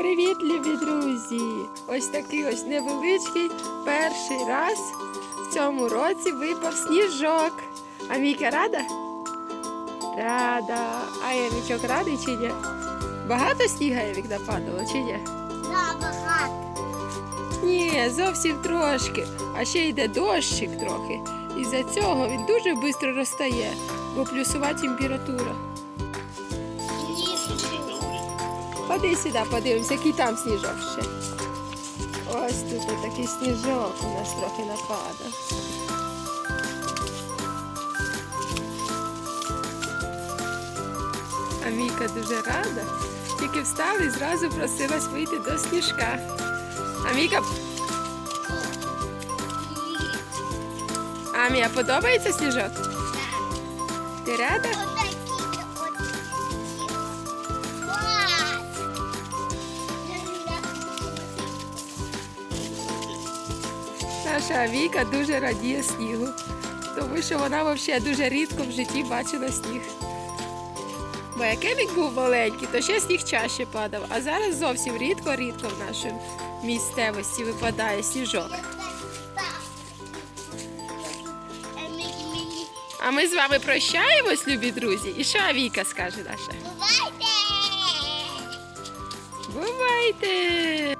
привіт, любі друзі! Ось такий ось невеличкий перший раз в цьому році випав сніжок. А Міка рада? Рада. А Ямічок радий чи ні? Багато сніга Ямік нападало чи ні? Да, багато. Ні, зовсім трошки. А ще йде дощик трохи. І за цього він дуже швидко розтає, бо плюсова температура. Ходи сюди, подивимося, який там сніжок ще. Ось тут такий сніжок у нас трохи нападав. А Міка дуже рада. Тільки встала і зразу просилась вийти до сніжка. А Міка, Амія, подобається сніжок? Так. Ти рада? Наша Віка дуже радіє снігу, тому що вона взагалі дуже рідко в житті бачила сніг. Бо як Емік був маленький, то ще сніг чаще падав, а зараз зовсім рідко-рідко в нашій місцевості випадає сніжок. А ми з вами прощаємось, любі друзі. І що Віка скаже наша? Бувайте! Бувайте!